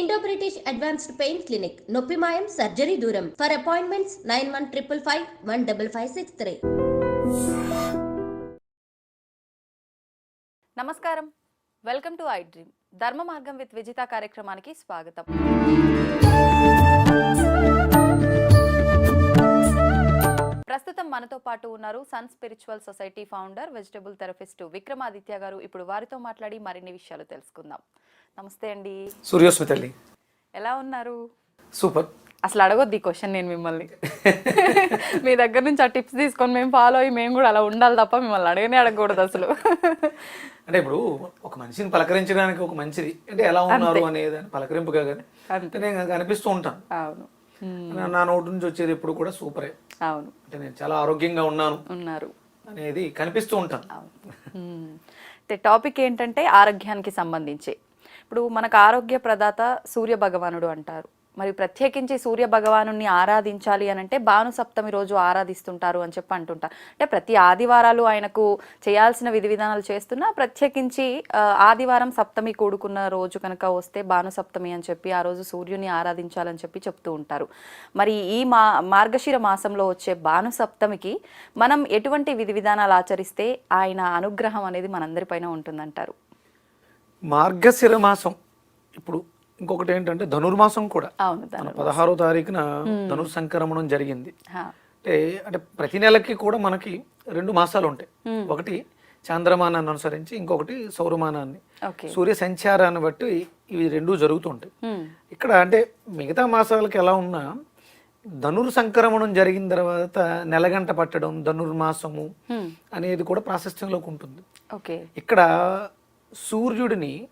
Indo British advanced pain clinic నొప్పి మాయం surgery దూరం. For appointments nine one triple five one double five six three నమస్కారం. Welcome to iDream Dharma Margam with Vijitha కార్యక్రమానికి స్వాగతం. ప్రస్తుతం మనతో పాటు ఉన్నారు Sun Spiritual Society founder vegetable therapist Vikramaditya garu. ఇప్పుడు వారితో మాట్లాడి మరిన్ని విషయాలు తెలుసుకుందాం. నమస్తే అండి. సూర్యోస్మి తల్లి ఎలా ఉన్నారు? సూపర్. అసలు అడగొద్ది ఈ క్వశ్చన్ నేను మిమ్మల్ని. మీ దగ్గర నుంచి ఆ టిప్స్ తీసుకొని మేము ఫాలో అయ్యి మేము కూడా అలా ఉండాలి తప్ప మిమ్మల్ని అడగనే అడగకూడదు అసలు. అంటే ఇప్పుడు ఒక మనిషిని పలకరించడానికి ఒక మంచిది. అంటే ఎలా ఉన్నారు అనేది అని పలకరింపుగా కానీ అంటే నేను కనిపిస్తూ ఉంటాను. అవును. నా- నోటి నుంచి వచ్చేది ఎప్పుడు కూడా సూపరే. అవును. అంటే నేను చాలా ఆరోగ్యంగా ఉన్నాను ఉన్నారు. అనేది కనిపిస్తూ ఉంటాను. అయితే టాపిక్ ఏంటంటే ఆరోగ్యానికి సంబంధించి. ఇప్పుడు మనకు ఆరోగ్య ప్రదాత సూర్య భగవానుడు అంటారు. మరి ప్రత్యేకించి సూర్య భగవాను ఆరాధించాలి అని అంటే భాను సప్తమి రోజు ఆరాధిస్తుంటారు అని చెప్పి అంటుంటారు అంటే ప్రతి ఆదివారాలు ఆయనకు చేయాల్సిన విధి విధానాలు చేస్తున్నా ప్రత్యేకించి ఆదివారం సప్తమి కూడుకున్న రోజు కనుక వస్తే భాను సప్తమి అని చెప్పి ఆ రోజు సూర్యుని ఆరాధించాలని చెప్పి చెప్తూ ఉంటారు. మరి ఈ మా మార్గశిర మాసంలో వచ్చే భాను సప్తమికి మనం ఎటువంటి విధి విధానాలు ఆచరిస్తే ఆయన అనుగ్రహం అనేది మనందరిపైన ఉంటుందంటారు. మార్గశిర మాసం. ఇప్పుడు ఇంకొకటి ఏంటంటే ధనుర్మాసం కూడా. పదహారో తారీఖున ధనుర్ సంక్రమణం జరిగింది. అంటే అంటే ప్రతి నెలకి కూడా మనకి రెండు మాసాలు ఉంటాయి. ఒకటి చాంద్రమానాన్ని అనుసరించి ఇంకొకటి సౌరమానాన్ని. సూర్య సంచారాన్ని బట్టి ఇవి రెండు జరుగుతుంటాయి. ఇక్కడ అంటే మిగతా మాసాలకి ఎలా ఉన్నా ధనుర్ సంక్రమణం జరిగిన తర్వాత నెలగంట పట్టడం ధనుర్మాసము. అనేది కూడా ప్రాశస్త్యంలోకి ఉంటుంది. ఇక్కడ సూర్యుడిని.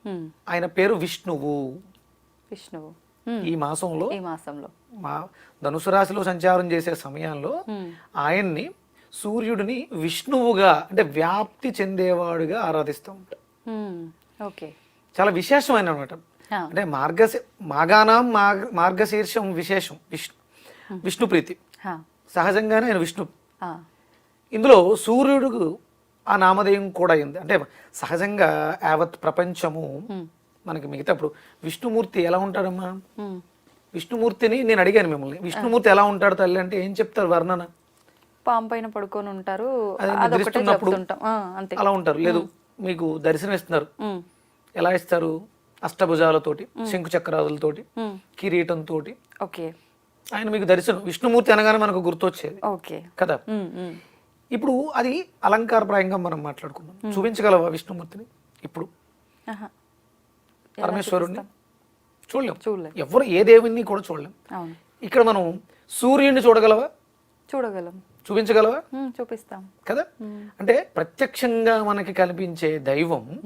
ఆయన పేరు విష్ణువు విష్ణువు. ఈ మాసంలో ఈ మాసంలో మా ధనుసు రాశిలో సంచారం చేసే సమయంలో. ఆయన్ని సూర్యుడిని విష్ణువుగా అంటే వ్యాప్తి చెందేవాడుగా ఆరాధిస్తూ ఉంటాం. ఓకే చాలా విశేషమైన అనమాట. అంటే మార్గశ మాగానాం మార్గ మార్గశీర్షం విశేషం విష్ణు విష్ణు ప్రీతి. సహజంగానే ఆయన విష్ణు. ఇందులో సూర్యుడికి ఆ నామధేయం కూడా అయింది. అంటే సహజంగా యావత్ ప్రపంచము మనకి మిగతా ఇప్పుడు విష్ణుమూర్తి ఎలా ఉంటాడమ్మా? మ్మ్. విష్ణుమూర్తిని నేను అడిగాను మిమ్మల్ని. విష్ణుమూర్తి ఎలా ఉంటాడు తల్లి అంటే ఏం చెప్తారు వర్ణన? పాము పైన పడుకొని ఉంటారు. అలా ఉంటారు. లేదు మీకు దర్శనం ఇస్తున్నారు. ఎలా ఇస్తారు? అష్టభుజాలతోటి శంకు చక్రాదులతోటి. కిరీటంతో ఓకే. ఆయన మీకు దర్శనం. విష్ణుమూర్తి అనగానే మనకు గుర్తొచ్చేది. ఓకే. కదా. ఇప్పుడు అది అలంకారప్రాయంగా మనం మాట్లాడుకుందాం. చూపించగలవా విష్ణుమూర్తిని? ఇప్పుడు. పరమేశ్వరుణ్ణి? చూడలేం. చూడలేం. ఎవరు ఏ దేవుణ్ణి కూడా చూడలేం. ఇక్కడ మనం సూర్యుడిని చూడగలవా? చూడగలం. చూపించగలవా. చూపిస్తాం. కదా? అంటే ప్రత్యక్షంగా మనకి కనిపించే దైవం.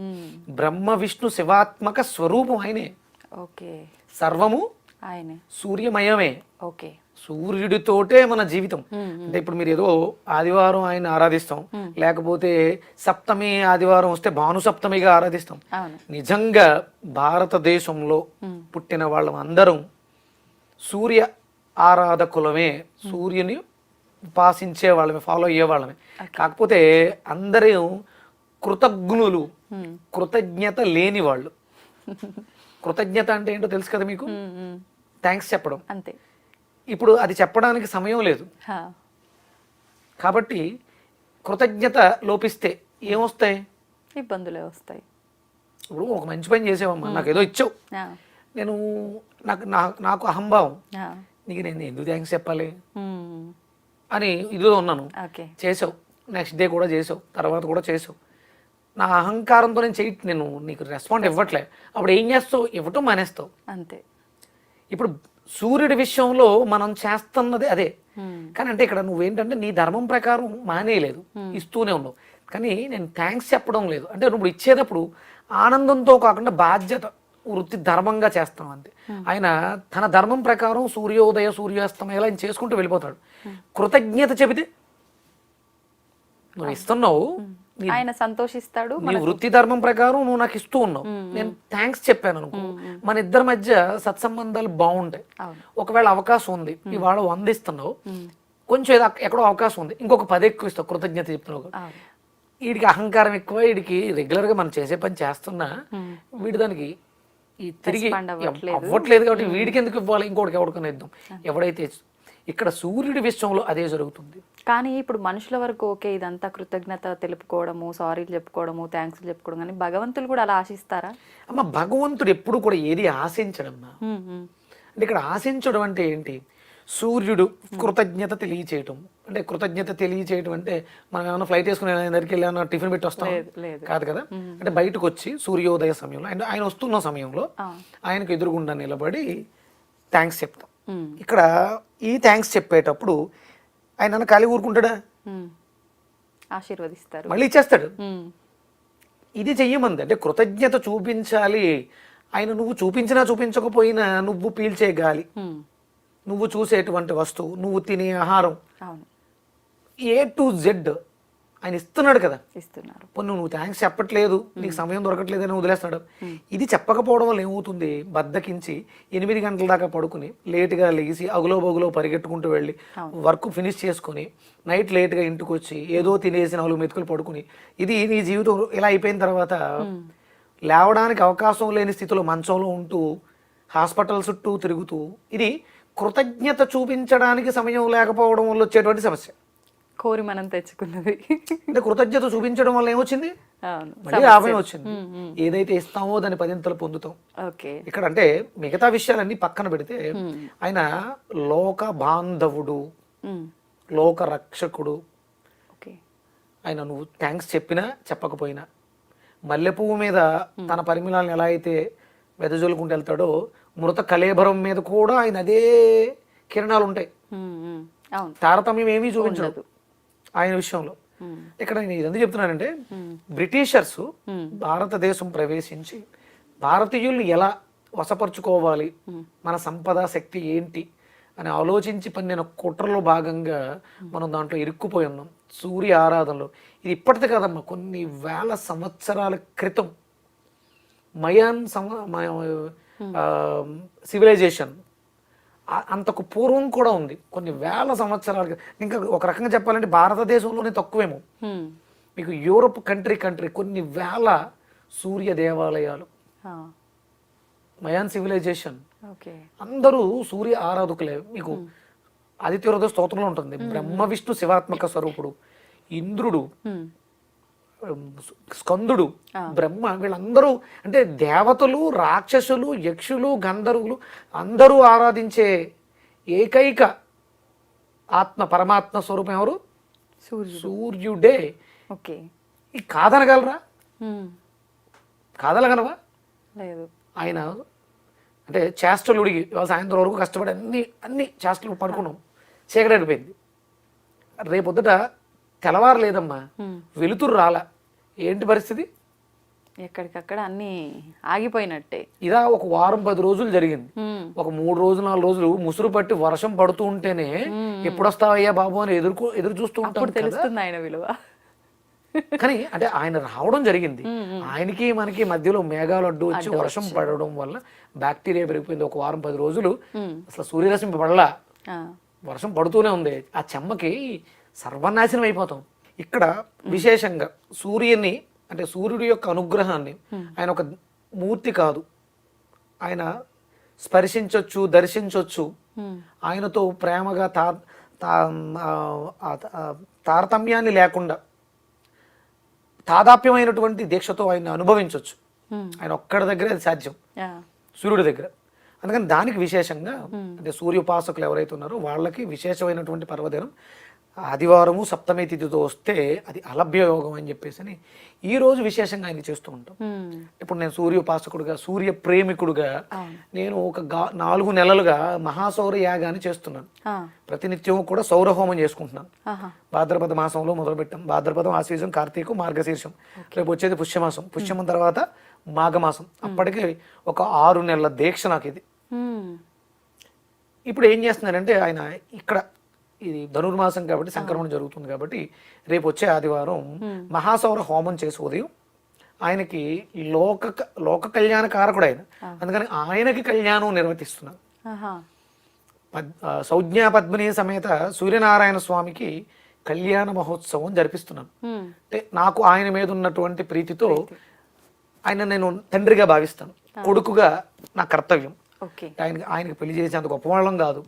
బ్రహ్మ విష్ణు శివాత్మక స్వరూపం ఆయనే. ఓకే. సర్వము ఆయనే. సూర్యమయమే. ఓకే. సూర్యుడితోటే మన జీవితం. అంటే ఇప్పుడు మీరు ఏదో ఆదివారం ఆయన ఆరాధిస్తాం. లేకపోతే సప్తమి ఆదివారం వస్తే భాను సప్తమిగా ఆరాధిస్తాం నిజంగా భారతదేశంలో పుట్టిన వాళ్ళం అందరం సూర్య ఆరాధకులమే. సూర్యుని ఉపాసించే వాళ్ళమే ఫాలో అయ్యే వాళ్ళమే. కాకపోతే అందరూ కృతజ్ఞులు కృతజ్ఞత లేని వాళ్ళు. కృతజ్ఞత అంటే ఏంటో తెలుసు కదా మీకు. థ్యాంక్స్ చెప్పడం. అంతే. ఇప్పుడు అది చెప్పడానికి సమయం లేదు. కాబట్టి కృతజ్ఞత లోపిస్తే ఏమొస్తాయి? ఇబ్బందులే వస్తాయి. ఇప్పుడు ఒక మంచి పని చేసావమ్మా నాకు ఏదో ఇచ్చావు. నేను నాకు నాకు అహంభావం. నీకు నేను ఎందుకు థ్యాంక్స్ చెప్పాలి. అని ఇదిలో ఉన్నాను. ఓకే. చేసావు. నెక్స్ట్ డే కూడా చేసావు. తర్వాత కూడా చేసావు. నా అహంకారంతో నేను చెయ్యి నేను నీకు రెస్పాండ్ ఇవ్వట్లే. అప్పుడు ఏం చేస్తావు? ఇవ్వటం మానేస్తావు. అంతే. ఇప్పుడు సూర్యుడి విషయంలో మనం చేస్తున్నది అదే. కానీ అంటే ఇక్కడ నువ్వేంటంటే నీ ధర్మం ప్రకారం మానేయలేదు ఇస్తూనే ఉన్నావు. కానీ నేను థ్యాంక్స్ చెప్పడం లేదు. అంటే నువ్వు ఇచ్చేటప్పుడు ఆనందంతో కాకుండా బాధ్యత వృత్తి ధర్మంగా చేస్తాం అంతే. ఆయన తన ధర్మం ప్రకారం సూర్యోదయ సూర్యాస్తమయాలు ఆయన చేసుకుంటూ వెళ్ళిపోతాడు. కృతజ్ఞత చెబితే నువ్వు ఇస్తున్నావు. ఆయన సంతోషిస్తాడు నీ వృత్తి ధర్మం ప్రకారం నువ్వు నాకు ఇస్తూ ఉన్నావు. నేను థ్యాంక్స్ చెప్పాను అనుకో. మన ఇద్దరి మధ్య సత్సంబంధాలు బాగుంటాయి. ఒకవేళ అవకాశం ఉంది ఇవాళ వంద ఇస్తున్నావు కొంచెం ఏదో ఎక్కడో అవకాశం ఉంది ఇంకొక పది ఎక్కువ ఇస్తావు కృతజ్ఞత చెప్తున్నావు. వీడికి అహంకారం ఎక్కువ వీడికి రెగ్యులర్గా మనం చేసే పని చేస్తున్నా వీడి దానికి ఈ తిరిగి. అవ్వట్లేదు. కాబట్టి వీడికి ఎందుకు ఇవ్వాలి ఇంకోటికి ఎవరికైనా ఇద్దాం. ఎవడైతే ఇక్కడ సూర్యుడి విషయంలో అదే జరుగుతుంది. కానీ ఇప్పుడు మనుషుల వరకు ఓకే ఇదంతా కృతజ్ఞత తెలుపుకోవడము సారీలు చెప్పుకోవడము థ్యాంక్స్ చెప్పుకోవడం కానీ భగవంతులు కూడా అలా ఆశిస్తారా? అమ్మ భగవంతుడు ఎప్పుడు కూడా ఏది ఆశించడమ్మా. అంటే ఇక్కడ ఆశించడం అంటే ఏంటి? సూర్యుడు కృతజ్ఞత తెలియచేయటం. అంటే కృతజ్ఞత తెలియచేయటం అంటే మనం ఏమైనా ఫ్లైట్ వేసుకుని దగ్గరికి వెళ్ళి ఏమైనా టిఫిన్ పెట్టి వస్తాం. కాదు కదా? అంటే బయటకు వచ్చి సూర్యోదయ సమయంలో అంటే ఆయన వస్తున్న సమయంలో. ఆయనకు ఎదురుగుండా నిలబడి థ్యాంక్స్ చెప్తాం. ఇక్కడ ఈ థ్యాంక్స్ చెప్పేటప్పుడు ఆయన ఖాళీ ఊరుకుంటాడా. ఆశీర్వదిస్తారు. మళ్ళీ ఇచ్చేస్తాడు? ఇది చెయ్యమంది. అంటే కృతజ్ఞత చూపించాలి. ఆయన నువ్వు చూపించినా చూపించకపోయినా నువ్వు పీల్చే గాలి. నువ్వు చూసేటువంటి వస్తువు నువ్వు తినే ఆహారం. ఏ టు జెడ్ ఆయన ఇస్తున్నాడు కదా. ఇస్తున్నారు. నువ్వు థ్యాంక్స్ చెప్పట్లేదు నీకు సమయం దొరకట్లేదు అని వదిలేస్తున్నాడు. ఇది చెప్పకపోవడం వల్ల ఏమవుతుంది? బద్దకించి ఎనిమిది గంటల దాకా పడుకుని లేటుగా లేచి అగులో బగులో పరిగెట్టుకుంటూ వెళ్ళి వర్క్ ఫినిష్ చేసుకొని నైట్ లేట్గా ఇంటికి వచ్చి ఏదో తినేసి నాలుగు మెతుకులు పడుకుని ఇది నీ జీవితం ఇలా అయిపోయిన తర్వాత లేవడానికి అవకాశం లేని స్థితిలో మంచంలో ఉంటూ హాస్పిటల్ చుట్టూ తిరుగుతూ ఇది కృతజ్ఞత చూపించడానికి సమయం లేకపోవడం వల్ల వచ్చేటువంటి సమస్య. కోరి మనం తెచ్చుకున్నది. అంటే కృతజ్ఞత చూపించడం వల్ల ఏమొచ్చింది? మళ్ళీ లాభం వచ్చింది. ఏదైతే ఇస్తామో దాని పదింతలు పొందుతాం. ఓకే. ఇక్కడ అంటే మిగతా విషయాలన్నీ పక్కన పెడితే ఆయన లోక బాంధవుడు లోక రక్షకుడు. ఆయన నువ్వు థ్యాంక్స్ చెప్పినా చెప్పకపోయినా మల్లెపువ్వు మీద తన పరిమళాలను ఎలా అయితే వెదజల్లుకుంటూ వెళ్తాడో మృత కలేబరం మీద కూడా ఆయన అదే కిరణాలు ఉంటాయి తారతమ్యం ఏమీ చూపించదు ఉండదు. ఆయన విషయంలో. ఇక్కడ నేను ఇదంతా చెప్తున్నానంటే. బ్రిటిషర్స్. భారతదేశం ప్రవేశించి భారతీయుల్ని ఎలా వశపరుచుకోవాలి మన సంపద శక్తి ఏంటి అని ఆలోచించి పన్నిన కుట్రలో భాగంగా మనం దాంట్లో ఇరుక్కుపోయి ఉన్నాం. సూర్య ఆరాధనలో. ఇది ఇప్పటిది కాదమ్మా కొన్ని వేల సంవత్సరాల క్రితం. మయాన్ సమ సివిలైజేషన్ అంతకు పూర్వం కూడా ఉంది. కొన్ని వేల సంవత్సరాల. ఇంకా ఒక రకంగా చెప్పాలంటే భారతదేశంలోనే తక్కువేమో. మీకు యూరోప్ కంట్రీ కంట్రీ కొన్ని వేల సూర్య దేవాలయాలు. Mayan civilization. ఓకే. అందరూ సూర్య ఆరాధకులే. మీకు ఆదిత్య హృదయ స్తోత్రంలో ఉంటుంది. బ్రహ్మ విష్ణు శివాత్మక స్వరూపుడు ఇంద్రుడు. స్కందుడు బ్రహ్మ వీళ్ళందరూ అంటే దేవతలు రాక్షసులు యక్షులు గంధర్వులు అందరూ ఆరాధించే ఏకైక ఆత్మ పరమాత్మ స్వరూపం ఎవరు? సూర్యుడు. ఓకే. ఈ కాదనగలరా? కాదనగలవా? లేదు. ఆయన అంటే చేష్టలు ఉడిగి ఇవాళ సాయంత్రం వరకు కష్టపడి అన్ని అన్ని చేష్టలు పడుకున్నాం. చీకటి అయిపోయింది. రేపొద్దుట తెల్లవారు లేదమ్మా. వెలుతురు రాల. ఏంటి పరిస్థితి? ఎక్కడికక్కడ అన్ని ఆగిపోయినట్టే. ఇదా ఒక వారం పది రోజులు జరిగింది. ఒక మూడు రోజులు నాలుగు రోజులు ముసురు పట్టి వర్షం పడుతూ ఉంటేనే ఎప్పుడు వస్తావయ్యా బాబు అని ఎదుర్కో ఎదురు చూస్తూ ఉంటాం ఇప్పుడు కదా. తెలుస్తుంది ఆయన విలువ. కానీ అంటే ఆయన రావడం జరిగింది. ఆయనకి మనకి మధ్యలో మేఘాలు అడ్డు వచ్చి వర్షం పడడం వల్ల బ్యాక్టీరియా పెరిగిపోయింది. ఒక వారం పది రోజులు అసలు సూర్యరశ్మి పడలా. వర్షం పడుతూనే ఉంది. ఆ చెమ్మకి సర్వనాశనం అయిపోతాం. ఇక్కడ విశేషంగా సూర్యుని అంటే సూర్యుడి యొక్క అనుగ్రహాన్ని ఆయన ఒక మూర్తి కాదు. ఆయన స్పర్శించొచ్చు దర్శించొచ్చు. ఉమ్, ఆయనతో ప్రేమగా తా తారతమ్యాన్ని లేకుండా తాదాప్యమైనటువంటి దీక్షతో ఆయన అనుభవించవచ్చు ఆయన ఒక్కడి దగ్గరే అది సాధ్యం. సూర్యుడి దగ్గర. అందుకని దానికి విశేషంగా అంటే సూర్యోపాసకులు ఎవరైతే ఉన్నారో వాళ్ళకి విశేషమైనటువంటి పర్వదినం ఆదివారము సప్తమి తిథితో వస్తే అది అలభ్య యోగం అని చెప్పేసి అని ఈ రోజు విశేషంగా ఆయన చేస్తూ ఉంటాం. ఇప్పుడు నేను సూర్యోపాసకుడుగా సూర్య ప్రేమికుడుగా. నేను ఒక నాలుగు నెలలుగా మహాసౌర యాగాన్ని చేస్తున్నాను. ప్రతినిత్యం కూడా సౌరహోమం చేసుకుంటున్నాను. భాద్రపద మాసంలో మొదలుపెట్టాం. భాద్రపదం ఆశ్వీజం కార్తీకం మార్గశీర్షం. రేపు వచ్చేది పుష్యమాసం. పుష్యమం తర్వాత మాఘమాసం. అప్పటికి ఒక ఆరు నెలల దీక్ష నాకు ఇది ఇప్పుడు ఏం చేస్తున్నారంటే ఆయన ఇక్కడ ఇది ధనుర్మాసం కాబట్టి సంక్రమణ జరుగుతుంది కాబట్టి రేపు వచ్చే ఆదివారం మహాసౌర హోమం చేసి ఉదయం ఆయనకి లోక లోక కళ్యాణ కారకుడు ఆయన. అందుకని ఆయనకి కళ్యాణం ఆ, సంజ్ఞా పద్మిని సమేత సూర్యనారాయణ స్వామికి కళ్యాణ మహోత్సవం జరిపిస్తున్నాను అంటే నాకు ఆయన మీద ఉన్నటువంటి ప్రీతితో ఆయన నేను తండ్రిగా భావిస్తాను. కొడుకుగా నా కర్తవ్యం. ఆయనకి ఆయనకి పెళ్ళి చేసేంత గొప్పవాళ్ళం కాదు.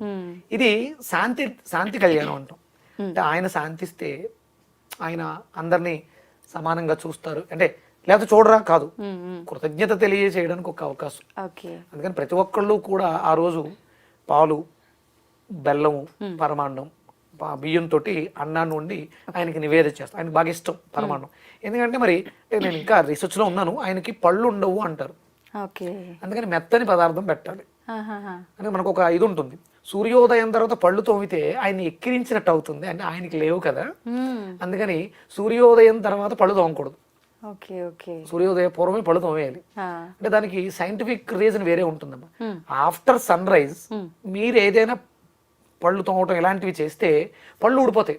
ఇది శాంతి శాంతి కళ్యాణం అంటాం. అంటే ఆయన శాంతిస్తే ఆయన అందరినీ సమానంగా చూస్తారు. అంటే లేకపోతే చూడరా? కాదు. కృతజ్ఞత తెలియజేయడానికి ఒక అవకాశం. అందుకని ప్రతి ఒక్కళ్ళు కూడా ఆ రోజు పాలు బెల్లము పరమాన్నం పా- బియ్యంతో అన్నాన్ని వండి ఆయనకి నివేదన చేస్తాం ఆయనకి బాగా ఇష్టం పరమాన్నం. ఎందుకంటే మరి నేను ఇంకా రీసెర్చ్లో ఉన్నాను. ఆయనకి పళ్ళు ఉండవు అంటారు. అందుకని మెత్తని పదార్థం పెట్టాలి. అంటే మనకు ఒక ఇది ఉంటుంది సూర్యోదయం తర్వాత పళ్ళు తోమితే ఆయన ఎక్కిరించినట్టు అవుతుంది అంటే ఆయనకి లేవు కదా. అందుకని సూర్యోదయం తర్వాత పళ్ళు తోమకూడదు సూర్యోదయ పూర్వమే పళ్ళు తోమేయాలి. అంటే దానికి సైంటిఫిక్ రీజన్ వేరే ఉంటుందమ్మా. After sunrise. మీరు ఏదైనా పళ్ళు తోమటం ఇలాంటివి చేస్తే పళ్ళు ఊడిపోతాయి.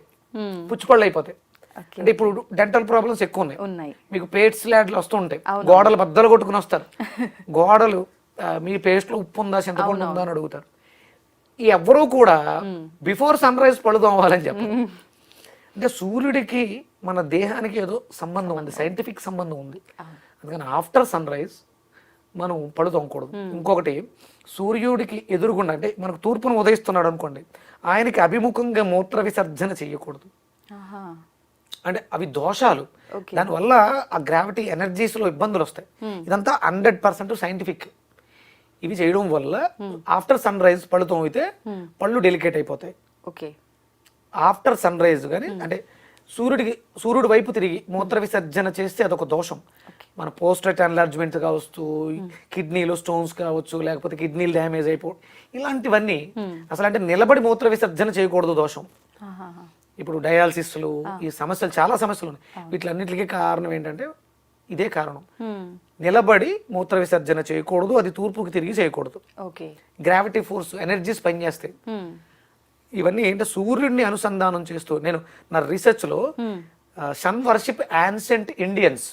పుచ్చిపళ్ళు అయిపోతాయి అంటే ఇప్పుడు డెంటల్ ప్రాబ్లమ్స్ ఎక్కువ ఉన్నాయి. ఉన్నాయి. మీకు పేట్స్ ల్యాడ్లు వస్తూ ఉంటాయి గోడలు బద్దలు కొట్టుకుని వస్తారు. గోడలు మీ పేస్ట్లో ఉప్పు ఉందా చింతపండు ఉందా అని అడుగుతారు. ఈ ఎవ్వరూ కూడా బిఫోర్ సన్ రైజ్ పళ్ళు తోమాలని చెప్పారు. అంటే సూర్యుడికి మన దేహానికి ఏదో సంబంధం ఉంది సైంటిఫిక్ సంబంధం ఉంది. అందుకని ఆఫ్టర్ సన్ రైజ్ మనం పళ్ళు తోమకూడదు. ఇంకొకటి సూర్యుడికి ఎదురుగుండా అంటే మనకు తూర్పును ఉదయిస్తున్నాడు అనుకోండి ఆయనకి అభిముఖంగా మూత్ర విసర్జన చేయకూడదు. అంటే అవి దోషాలు. దానివల్ల ఆ గ్రావిటీ ఎనర్జీస్లో ఇబ్బందులు వస్తాయి. ఇదంతా హండ్రెడ్ పర్సెంట్ సైంటిఫిక్ ఇవి చేయడం వల్ల ఆఫ్టర్ సన్ రైజ్ పళ్ళు తోమితే పళ్ళు డెలికేట్ అయిపోతాయి. ఓకే. ఆఫ్టర్ సన్ రైజ్ కానీ అంటే సూర్యుడికి సూర్యుడి వైపు తిరిగి మూత్ర విసర్జన చేస్తే అదొక దోషం. మన పోస్టెట్ ఎన్లార్జ్మెంట్ కావచ్చు కిడ్నీలో స్టోన్స్ కావచ్చు లేకపోతే కిడ్నీలు డ్యామేజ్ అయిపోవడం ఇలాంటివన్నీ అసలు అంటే నిలబడి మూత్ర విసర్జన చేయకూడదు దోషం. ఇప్పుడు డయాలసిస్లు ఈ సమస్యలు చాలా సమస్యలు ఉన్నాయి వీటిలన్నిటికీ కారణం ఏంటంటే ఇదే కారణం. నిలబడి మూత్ర విసర్జన చేయకూడదు అది తూర్పుకి తిరిగి చేయకూడదు గ్రావిటీ ఫోర్స్ ఎనర్జీస్ పనిచేస్తాయి. ఇవన్నీ ఏంటంటే సూర్యుడిని అనుసంధానం చేస్తూ నేను నా రీసెర్చ్లో. Sun worship ancient Indians.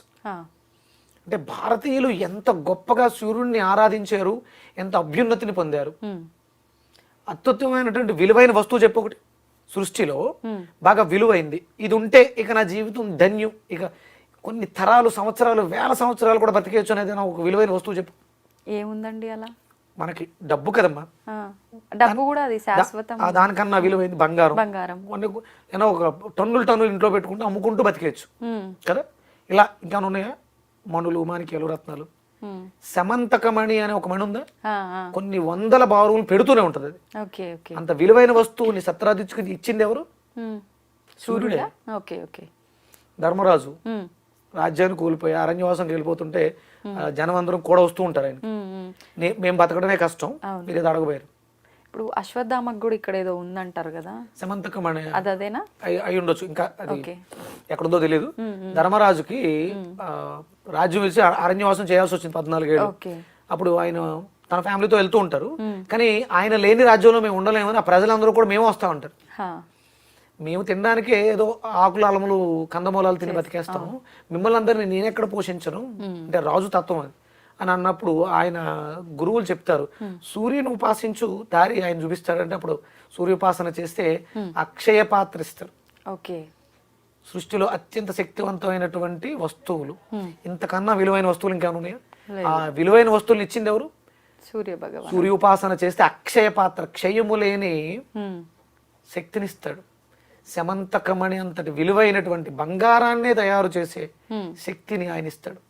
అంటే భారతీయులు ఎంత గొప్పగా సూర్యుడిని ఆరాధించారు ఎంత అభ్యున్నతిని పొందారు. అత్యుత్తమైనటువంటి విలువైన వస్తువు చెప్పు ఒకటి సృష్టిలో బాగా విలువైంది. ఇది ఉంటే ఇక నా జీవితం ధన్యం. ఇక కొన్ని తరాలు సంవత్సరాలు వేల సంవత్సరాలు కూడా బతికేయచ్చు అనేది నా ఒక విలువైన వస్తువు చెప్పు. ఏముందండి అలా? మనకి డబ్బు కదమ్మా. డబ్బు కూడా అది శాశ్వతం. దానికన్నా విలువైంది బంగారం. బంగారం. కొన్ని ఏదో ఒక టన్నులు టన్నులు ఇంట్లో పెట్టుకుంటూ అమ్ముకుంటూ బతికేయచ్చు. కదా? ఇలా ఇంకా ఉన్నాయా? మణులు మాణిక్యాలు రత్నాలు. సమంతకమణి అనే ఒక మణి ఉందా. కొన్ని వందల బారువులు పెడుతూనే ఉంటుంది అది. అంత విలువైన వస్తువుని సత్రాదిచ్చుకుని ఇచ్చింది ఎవరు. సూర్యుడే. Okay okay. ధర్మరాజు. రాజ్యాన్ని కోల్పోయి అరణ్యవాసం వెళ్ళిపోతుంటే జనం అందరం కూడా వస్తూ ఉంటారు ఆయన. మ్మ్. బతకడమే కష్టం. మీరు ఏదో అడగబోయారు. ఇప్పుడు అశ్వత్థామకు కూడా ఇక్కడ ఏదో ఉందంటారు కదా? సమంతకమణి. అది అదేనా? అయి ఉండొచ్చు. ఇంకా అది ఎక్కడుందో తెలియదు ధర్మరాజుకి రాజ్యం వేసి అరణ్యవాసం చేయాల్సి వచ్చింది పద్నాలుగేళ్ళు. అప్పుడు ఆయన తన ఫ్యామిలీతో వెళ్తూ ఉంటారు. కానీ ఆయన లేని రాజ్యంలో మేము ఉండలేమని ఆ ప్రజలందరూ కూడా మేము వస్తా ఉంటారు. మేము తినడానికే ఏదో ఆకులు అలములు కందమూలాలు తిని బతికేస్తాము. మిమ్మల్ని అందరినీ నేనెక్కడ పోషించను? అంటే రాజు తత్వం అది. అని అన్నప్పుడు ఆయన గురువులు చెప్తారు సూర్యుని ఉపాసించు దారి ఆయన చూపిస్తాడంటే అప్పుడు సూర్యోపాసన చేస్తే అక్షయ పాత్ర ఇస్తారు ఓకే. సృష్టిలో అత్యంత శక్తివంతమైనటువంటి వస్తువులు. ఇంతకన్నా విలువైన వస్తువులు ఇంకేమైనా ఉన్నాయా? ఆ విలువైన వస్తువులు ఇచ్చింది ఎవరు? సూర్య భగవాన్. సూర్యోపాసన చేస్తే అక్షయ పాత్ర క్షయము లేని. శక్తినిస్తాడు. శమంతకమణి అంతటి విలువైనటువంటి బంగారాన్నే తయారు చేసే. శక్తిని ఆయన ఇస్తాడు.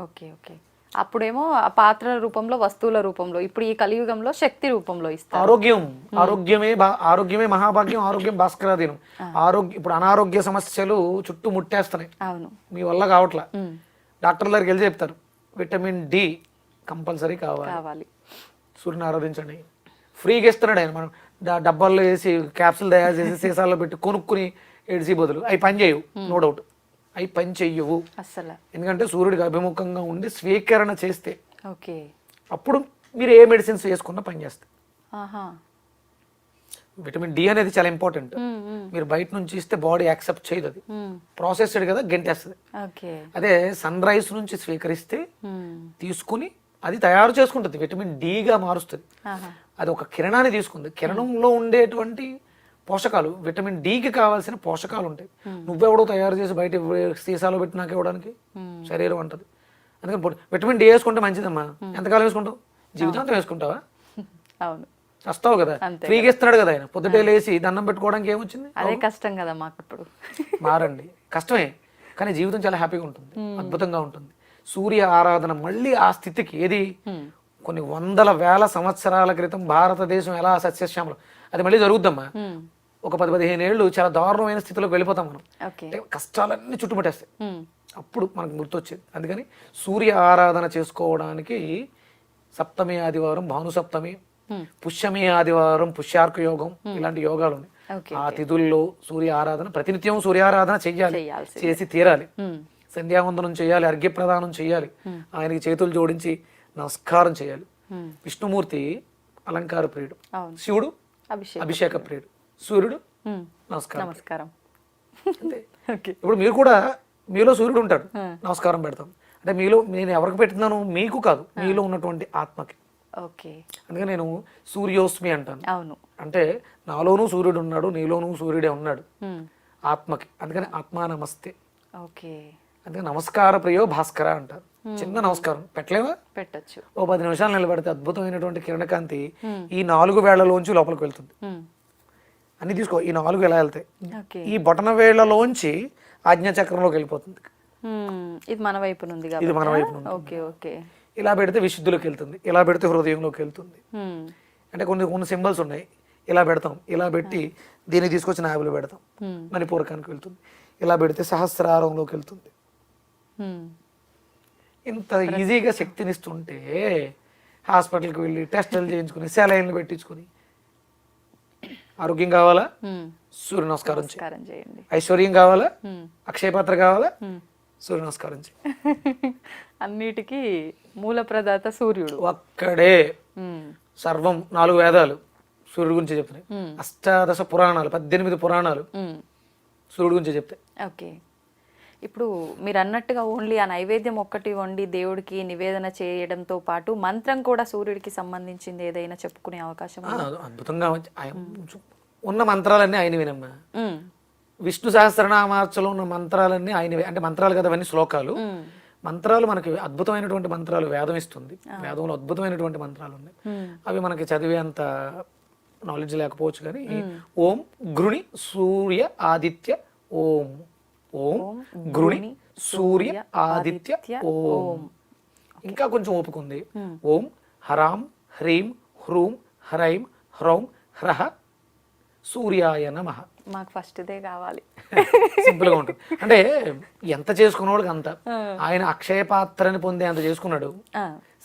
Okay okay. అప్పుడేమో ఆ పాత్రల రూపంలో వస్తువుల రూపంలో ఇప్పుడు ఈ కలియుగంలో శక్తి రూపంలో ఇస్తారు. ఆరోగ్యం ఆరోగ్యమే ఆరోగ్యమే మహాభాగ్యం ఆరోగ్యం భాస్కరాధీనం. ఆరోగ్య ఇప్పుడు అనారోగ్య సమస్యలు చుట్టూ ముట్టేస్తున్నాయి. అవును. మీ వల్ల కావట్లా. డాక్టర్ దగ్గరికి వెళ్ళి చెప్తారు. విటమిన్ డి కంపల్సరీ కావాలి. కావాలి. సూర్యుని ఆరాధించండి. ఫ్రీగా ఇస్తున్నాడు ఆయన. మనం డబ్బాల్లో వేసి క్యాప్సుల్ తయారు చేసి సీసాల్లో పెట్టి కొనుక్కుని ఏడిసి బదులు. అవి పని చేయవు నో డౌట్. అవి పని చెయ్యవు. అస్సలు. ఎందుకంటే సూర్యుడికి అభిముఖంగా ఉండి స్వీకరణ చేస్తే ఓకే. అప్పుడు మీరు ఏ మెడిసిన్స్ వేసుకున్నా పనిచేస్తాయి ఆహా. విటమిన్ డి అనేది చాలా ఇంపార్టెంట్. మీరు బయట నుంచి ఇస్తే బాడీ యాక్సెప్ట్ చేయదు అది. ప్రాసెస్డ్ కదా గెంటేస్తుంది. అదే సన్ రైజ్ నుంచి స్వీకరిస్తే. తీసుకుని అది తయారు చేసుకుంటుంది. విటమిన్ డిగా మారుస్తుంది. అది ఒక కిరణాన్ని తీసుకుంది. కిరణంలో ఉండేటువంటి పోషకాలు విటమిన్ డికి కావాల్సిన పోషకాలు ఉంటాయి. నువ్వెవడో తయారు చేసి బయట సీసాలో పెట్టి నాకు ఇవ్వడానికి శరీరం అంటది. అందుకని విటమిన్ డి వేసుకుంటే మంచిదమ్మా. ఎంతకాలం వేసుకుంటావు? జీవితాంతం వేసుకుంటావా? అవును. వస్తావు కదా. ఫ్రీగా ఇస్తున్నాడు కదా ఆయన. పొద్దుటే లేచి దండం పెట్టుకోవడానికి ఏమొచ్చింది? అదే కష్టం కదా మాకు ఇప్పుడు మారండి. కష్టమే. కానీ జీవితం చాలా హ్యాపీగా ఉంటుంది. అద్భుతంగా ఉంటుంది. సూర్య ఆరాధన మళ్ళీ ఆ స్థితికి ఏది? కొన్ని వందల వేల సంవత్సరాల క్రితం భారతదేశం ఎలా సస్యశ్యామలం? అది మళ్ళీ జరుగుద్దమ్మా. ఒక పది పదిహేను ఏళ్ళు చాలా దారుణమైన స్థితిలోకి వెళ్ళిపోతాం మనం. అంటే కష్టాలన్నీ చుట్టుముట్టేస్తాయి. అప్పుడు మనకు గుర్తొచ్చేది. అందుకని సూర్య ఆరాధన చేసుకోవడానికి సప్తమి ఆదివారం భాను సప్తమి పుష్యమి ఆదివారం పుష్యార్క యోగం ఇలాంటి యోగాలు ఉన్నాయి. ఆ తిథుల్లో సూర్య ఆరాధన ప్రతినిత్యం సూర్యారాధన చెయ్యాలి చెయ్యాల్సిందే. చేసి తీరాలి. సంధ్యావందనం చేయాలి అర్ఘ్య ప్రదానం చేయాలి ఆయనకి చేతులు జోడించి నమస్కారం చేయాలి. విష్ణుమూర్తి అలంకార ప్రియుడు. శివుడు అభిషేక ప్రియుడు. సూర్యుడు. నమస్కారం. నమస్కారం. ఇప్పుడు మీరు కూడా మీలో సూర్యుడు ఉంటాడు. నమస్కారం పెడతాం. అంటే మీలో నేను ఎవరికి పెడుతున్నాను మీకు కాదు మీలో ఉన్నటువంటి ఆత్మకి. ఓకే. అందుకే నేను సూర్యోస్మి అంటాను. అవును. అంటే నాలోనూ సూర్యుడు ఉన్నాడు నీలోనూ సూర్యుడే ఉన్నాడు. ఆత్మకి. అందుకని ఆత్మా నమస్తే. ఓకే. అందుకే నమస్కార ప్రియో భాస్కర అంటారు. చిన్న నమస్కారం. పెట్టలేవా? పెట్టొచ్చు. ఓ పది నిమిషాలు నిలబడితే అద్భుతమైనటువంటి కిరణకాంతి ఈ నాలుగు వేళ్ళలోంచి లోపలికి వెళ్తుంది. అన్ని తీసుకో ఈ నాలుగు ఎలా వెళ్తాయి ఈ బొటన వేళ్ళలోంచి ఆజ్ఞాచక్రంలోకి వెళ్ళిపోతుంది. ఇది మన వైపు నుండి ఇది మన వైపు నుండి. ఓకే ఓకే ఇలా పెడితే విశుద్ధిలోకి వెళ్తుంది ఇలా పెడితే హృదయంలోకి వెళ్తుంది. అంటే కొన్ని కొన్ని సింబల్స్ ఉన్నాయి ఇలా పెడతాం ఇలా పెట్టి దీన్ని తీసుకొచ్చి నాయబులు పెడతాం. మణిపూరకానికి వెళ్తుంది ఇలా పెడితే సహస్రారంలోకి వెళ్తుంది. ఇంత ఈజీగా శక్తినిస్తుంటే హాస్పిటల్కి వెళ్ళి టెస్టులు చేయించుకుని సెలైన్లు పెట్టించుకుని ఆరోగ్యం కావాలా. సూర్య నమస్కారం చేయి. నమస్కారం చేయండి. ఐశ్వర్యం కావాలా. అక్షయపాత్ర కావాలా. సూర్య నమస్కారం చేయి. అన్నిటికీ మూల ప్రదాత సూర్యుడు. ఒక్కడే. సర్వం నాలుగు వేదాలు. సూర్యుడి గురించి చెప్తున్నాయి. అష్టాదశ పురాణాలు పద్దెనిమిది పురాణాలు. సూర్యుడి గురించి చెప్తాయి ఓకే. ఇప్పుడు మీరు అన్నట్టుగా ఓన్లీ ఆ నైవేద్యం ఒక్కటి వండి దేవుడికి నివేదన చేయడంతో పాటు మంత్రం కూడా సూర్యుడికి సంబంధించింది ఏదైనా చెప్పుకునే అవకాశం అద్భుతంగా ఆయన ఉన్న మంత్రాలన్నీ ఆయన వినమ్మా. విష్ణు సహస్రనామార్చలో ఉన్న మంత్రాలన్నీ ఆయనవే అంటే మంత్రాలు కదా అవన్నీ శ్లోకాలు. మంత్రాలు మనకి అద్భుతమైనటువంటి మంత్రాలు వేదం ఇస్తుంది వేదంలో అద్భుతమైనటువంటి మంత్రాలు ఉన్నాయి. అవి మనకి చదివేంత నాలెడ్జ్ లేకపోవచ్చు కానీ ఓం గృణి సూర్య ఆదిత్య ఓం. ఓం గృణి సూర్య ఆదిత్య ఓం. ఇంకా కొంచెం ఓపిక ఉంది. ఓం హరాం హ్రీం హ్రూం హ్రైం హ్రౌం హ్రహ సూర్యాయ నమః. మాకు ఫస్ట్ ఇదే కావాలి. సింపుల్గా ఉంటుంది. అంటే ఎంత చేసుకున్నవాడికి అంత. ఆయన అక్షయ పాత్రని పొందే అంత చేసుకున్నాడు.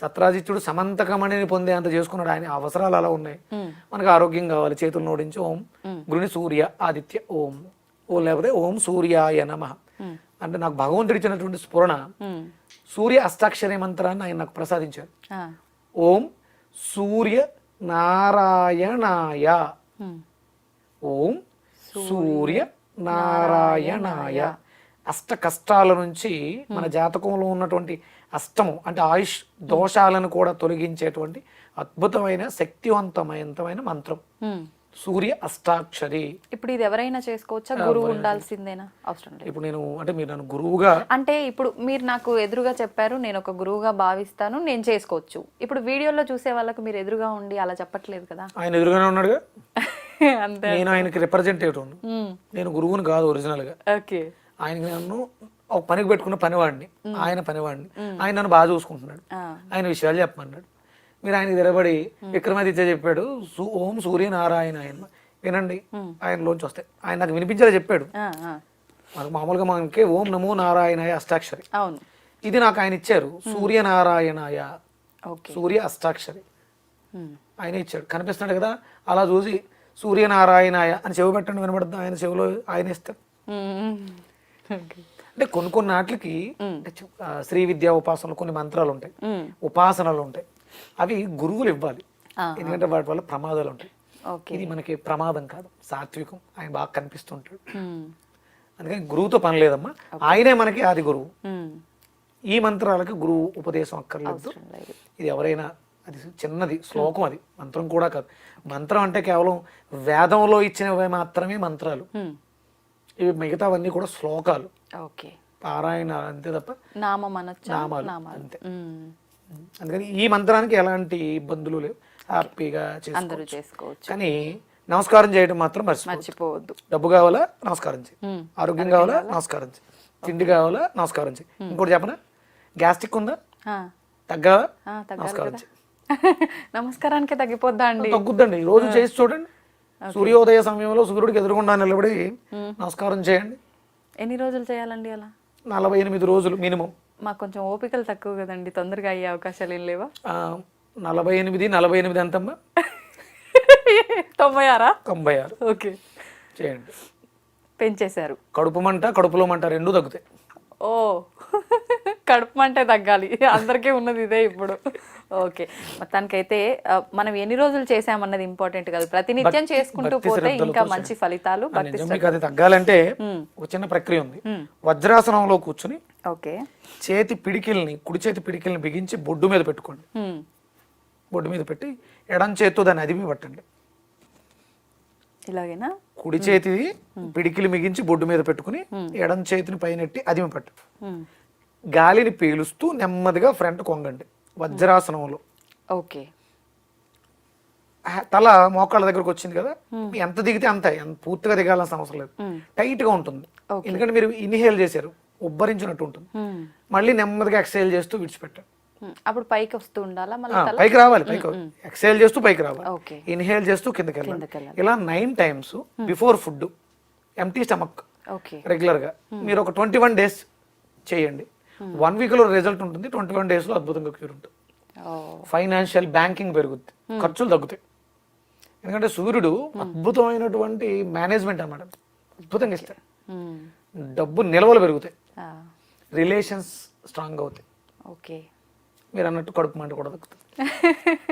సత్రాజిత్యుడు సమంతకమణిని పొందే అంత చేసుకున్నాడు. ఆయన అవసరాలు అలా ఉన్నాయి. మనకు ఆరోగ్యం కావాలి. చేతులు నోడించి ఓం గృణి సూర్య ఆదిత్య ఓం. ఓం లేకపోతే ఓం సూర్యాయ నమ అంటే నాకు భగవంతుడు ఇచ్చినటువంటి స్ఫురణ. సూర్య అష్టాక్షరి మంత్రాన్ని ఆయన నాకు ప్రసాదించారు. ఓం సూర్య నారాయణాయ. ఓం సూర్య నారాయణాయ అష్ట కష్టాల నుంచి మన జాతకంలో ఉన్నటువంటి అష్టము అంటే ఆయుష్ దోషాలను కూడా తొలగించేటువంటి అద్భుతమైన శక్తివంతమైనమైన మంత్రం. సూర్య అష్టాక్షరి. ఇప్పుడు ఇది ఎవరైనా చేసుకోవచ్చా? గురువు ఉండాల్సిందేనా? అవసరం లేదు. ఇప్పుడు నేను అంటే మీరు నన్ను గురువుగా అంటే ఇప్పుడు మీరు నాకు ఎదురుగా చెప్పారు నేను ఒక గురువుగా భావిస్తాను నేను చేసుకోవచ్చు. ఇప్పుడు వీడియోలో చూసే వాళ్ళకి మీరు ఎదురుగా ఉండి అలా చెప్పట్లేదు కదా? ఆయన ఎదురుగానే ఉన్నాడుగా. అంతే నేను ఆయనకి రిప్రజెంటేటివ్ నేను గురువుని కాదు ఒరిజినల్గా. ఓకే. ఆయనకి నన్ను ఒక పనికి పెట్టుకున్న పనివాడిని. ఆయన పనివాడిని. ఆయన నన్ను బాగా చూసుకుంటున్నాడు. ఆయన విషయాలు చెప్పమన్నాడు. మీరు ఆయనకి తిరగబడి విక్రమాదిత్య చెప్పాడు ఓం సూర్యనారాయణ ఆయన వినండి ఆయనలోంచి వస్తాయి. ఆయన నాకు వినిపించేలా చెప్పాడు. మనకు మామూలుగా మనకి ఓం నమో నారాయణాయ అష్టాక్షరి. ఇది నాకు ఆయన ఇచ్చారు. సూర్యనారాయణాయ. సూర్య అష్టాక్షరి. ఆయన ఇచ్చాడు. కనిపిస్తున్నాడు కదా? అలా చూసి సూర్యనారాయణాయ అని చెవి పెట్టండి వినబడుతుంది? ఆయన చెవిలో ఆయన ఇస్తారు. అంటే కొన్ని కొన్ని నాట్లకి శ్రీ విద్యా ఉపాసనలు కొన్ని మంత్రాలు ఉంటాయి. ఉపాసనలు ఉంటాయి. అవి గురువులు ఇవ్వాలి. ఎందుకంటే వాటి వల్ల ప్రమాదాలు ఉంటాయి. ఇది మనకి ప్రమాదం కాదు. సాత్వికం. ఆయన బాగా కనిపిస్తుంటాడు. అందుకని గురువుతో పని లేదమ్మా. ఆయనే మనకి ఆది గురువు. ఈ మంత్రాలకి గురువు ఉపదేశం అక్కర్లేదు. ఇది ఎవరైనా అది చిన్నది శ్లోకం అది. మంత్రం కూడా కాదు. మంత్రం అంటే కేవలం వేదంలో ఇచ్చినవి మాత్రమే మంత్రాలు. ఇవి మిగతావన్నీ కూడా శ్లోకాలు. ఓకే. పారాయణ అంతే తప్ప నామాలు అంతే. అందుకని ఈ మంత్రానికి ఎలాంటి ఇబ్బందులు లేవు. హ్యాపీగా అందరూ చేసుకోవచ్చు. కానీ నమస్కారం చేయడం మాత్రం మర్చిపో మర్చిపోవద్దు. డబ్బు కావాలా? నమస్కారం చేయి. ఆరోగ్యం కావాలా? నమస్కారం చేయి. తిండి కావాలా? నమస్కారం చేయి. ఇంకోటి చెప్పనా? గ్యాస్ట్రిక్ ఉందా? తగ్గాలి నమస్కారం చేయి. నమస్కారానికి తగ్గిపోద్దా అండి? తగ్గుద్దండి. రోజు చేసి చూడండి. సూర్యోదయ సమయంలో సూర్యుడికి ఎదురుగుండా నిలబడి నమస్కారం చేయండి. ఎన్ని రోజులు చేయాలండి అలా? నలభై ఎనిమిది రోజులు మినిమం. మాకు కొంచెం ఓపికలు తక్కువ కదండి. తొందరగా అయ్యే అవకాశాలు ఏం లేవా? నలభై ఎనిమిది నలభై ఎనిమిది ఎంతమ్మా? తొంభై ఆరా? తొంభై ఆరు. ఓకే. చేయండి. పెంచేశారు. కడుపు మంట కడుపులో మంట రెండు తగ్గుతాయి. ఓ. కడుపు మంటే తగ్గాలి. అందరికీ ఉన్నది ఇదే ఇప్పుడు. ఓకే. మొత్తానికైతే మనం ఎన్ని రోజులు చేసామన్నది ఇంపార్టెంట్ కాదు. ప్రతినిత్యం చేసుకుంటూ పోతే ఇంకా మంచి ఫలితాలు తగ్గాలంటే ఒక చిన్న ప్రక్రియ ఉంది. వజ్రాసనంలో కూర్చుని ఓకే. చేతి పిడికిల్ని కుడి చేతి పిడికిల్ని బిగించి బొడ్డు మీద పెట్టుకోండి. బొడ్డు మీద పెట్టి ఎడం చేత్తో దాన్ని అదిమి పట్టండి. ఇలాగేనా? కుడి చేతి పిడికిలి మిగించి బొడ్డు మీద పెట్టుకుని ఎడం చేతిని పైనెట్టి అదిమి పట్టు. గాలిని పీలుస్తూ నెమ్మదిగా ఫ్రంట్ కొంగండి వజ్రాసనంలో. ఓకే. తల మోకాళ్ళ దగ్గరకు వచ్చింది కదా? ఎంత దిగితే అంత పూర్తిగా దిగాల్సిన అవసరం లేదు. టైట్గా ఉంటుంది. ఎందుకంటే మీరు ఇన్హేల్ చేశారు. ఉబ్బరించినట్టు ఉంటుంది. మళ్ళీ నెమ్మదిగా ఎక్సైల్ చేస్తూ విడిచిపెట్టారు ఉమ్. అప్పుడు పైకి వస్తూ ఉండాలా? పైకి రావాలి పైకి ఎక్సైల్ చేస్తూ పైకి రావాలి. ఇన్హేల్ చేస్తూ కిందకి వెళ్ళాలి. ఇలా nine times before food empty stomach రెగ్యులర్గా. మీరు ఒక ట్వంటీ వన్ డేస్ చేయండి వన్ వీక్లో రిజల్ట్ ఉంటుంది ట్వంటీ వన్ డేస్లో అద్భుతంగా క్యూర్ ఉంటుంది. ఫైనాన్షియల్ బ్యాంకింగ్ పెరుగుద్ది. ఖర్చులు తగ్గుతాయి. ఎందుకంటే సూర్యుడు అద్భుతమైనటువంటి మేనేజ్మెంట్ అన్నమాట. అద్భుతంగా ఇస్తాడు. డబ్బు నిల్వలు పెరుగుతాయి. రిలేషన్స్ స్ట్రాంగ్ అవుతాయి. ఓకే. మీరు అన్నట్టు కడుపు మంట కూడా తగ్గుతుంది.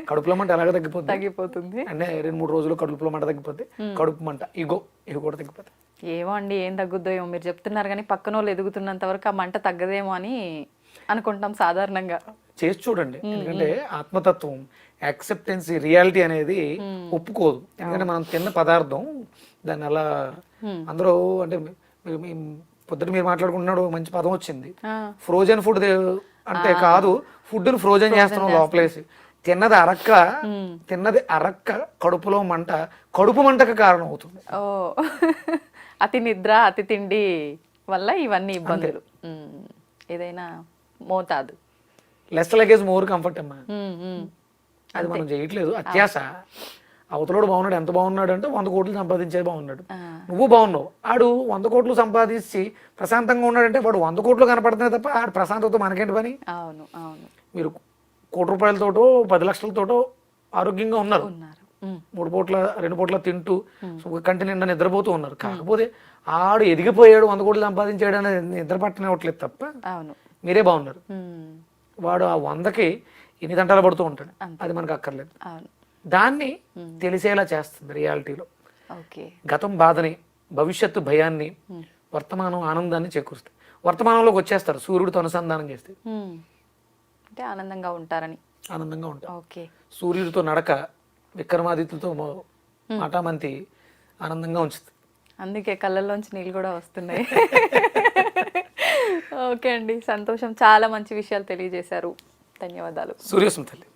కడుపులో మంట ఎలాగ తగ్గిపోతుంది తగ్గిపోతుంది. అంటే రెండు మూడు రోజులు కడుపులో మంట తగ్గిపోతే కడుపు మంట ఇగో ఇవి కూడా తగ్గిపోతాయి. ఏమో అండి ఏం తగ్గుద్దో ఏమో. మీరు చెప్తున్నారు కానీ పక్కన వాళ్ళు ఎదుగుతున్నంత వరకు ఆ మంట తగ్గదేమో అని అనుకుంటాం సాధారణంగా. చేసి చూడండి. ఎందుకంటే ఆత్మతత్వం యాక్సెప్టెన్సీ రియాలిటీ అనేది ఒప్పుకోదు. ఎందుకంటే మనం తిన్న పదార్థం దాన్ని అలా అందరూ అంటే పొద్దున మీరు మాట్లాడుకుంటున్నాడు మంచి పదం వచ్చింది. ఫ్రోజన్ ఫుడ్ అంటే కాదు ఫుడ్ని ఫ్రోజన్ చేస్తున్నాం లోపలేసి. తిన్నది అరక్క తిన్నది అరక్క కడుపులో మంట. కడుపు మంటకు కారణం అవుతుంది. ఓ. అతి నిద్ర అతి తిండి వల్ల ఇవన్నీ ఇబ్బందులు. ఏదైనా మోతాదు. లెస్ లగేజ్ మోర్ కంఫర్ట్ అమ్మా. అది మనం చేయట్లేదు. అత్యాస అవతలోడు బాగున్నాడు ఎంత బాగున్నాడు అంటే వంద కోట్లు సంపాదించేది బాగున్నాడు. నువ్వు బాగున్నావు. ఆడు వంద కోట్లు సంపాదించి ప్రశాంతంగా ఉన్నాడంటే వాడు వంద కోట్లు కనపడుతున్నాయి తప్ప ఆడు ప్రశాంతతో మనకేంటి పని? అవును అవును. మీరు కోటి రూపాయలతోటో పది లక్షలతోటో ఆరోగ్యంగా ఉన్నారు. మూడు పూట్ల రెండు పూట్ల తింటూ ఒక కంటి నిండా నిద్రపోతూ ఉన్నారు. కాకపోతే ఆడు ఎదిగిపోయాడు వంద కోట్లు సంపాదించాడు అనేది నిద్ర పట్టనివ్వట్లేదు తప్ప అవును. మీరే బాగున్నారు. వాడు ఆ వందకి ఎన్ని దంటాలు పడుతూ ఉంటాడు? అది మనకు అక్కర్లేదు. దాన్ని తెలిసేలా చేస్తుంది రియాలిటీలో. ఓకే. గతం బాధని భవిష్యత్తు భయాన్ని వర్తమానం ఆనందాన్ని చేకూరుస్తాయి. వర్తమానంలోకి వచ్చేస్తారు సూర్యుడితో అనుసంధానం చేస్తే. ఉమ్. అంటే ఆనందంగా ఉంటారని. ఆనందంగా ఉంటారు. ఓకే. సూర్యుడితో నడక విక్రమాదిత్యులతో మాటామంతి ఆనందంగా ఉంచుతుంది. అందుకే కళ్ళల్లోంచి నీళ్ళు కూడా వస్తున్నాయి. ఓకే అండి సంతోషం. చాలా మంచి విషయాలు తెలియజేశారు. ధన్యవాదాలు. సూర్యస్మ తల్లి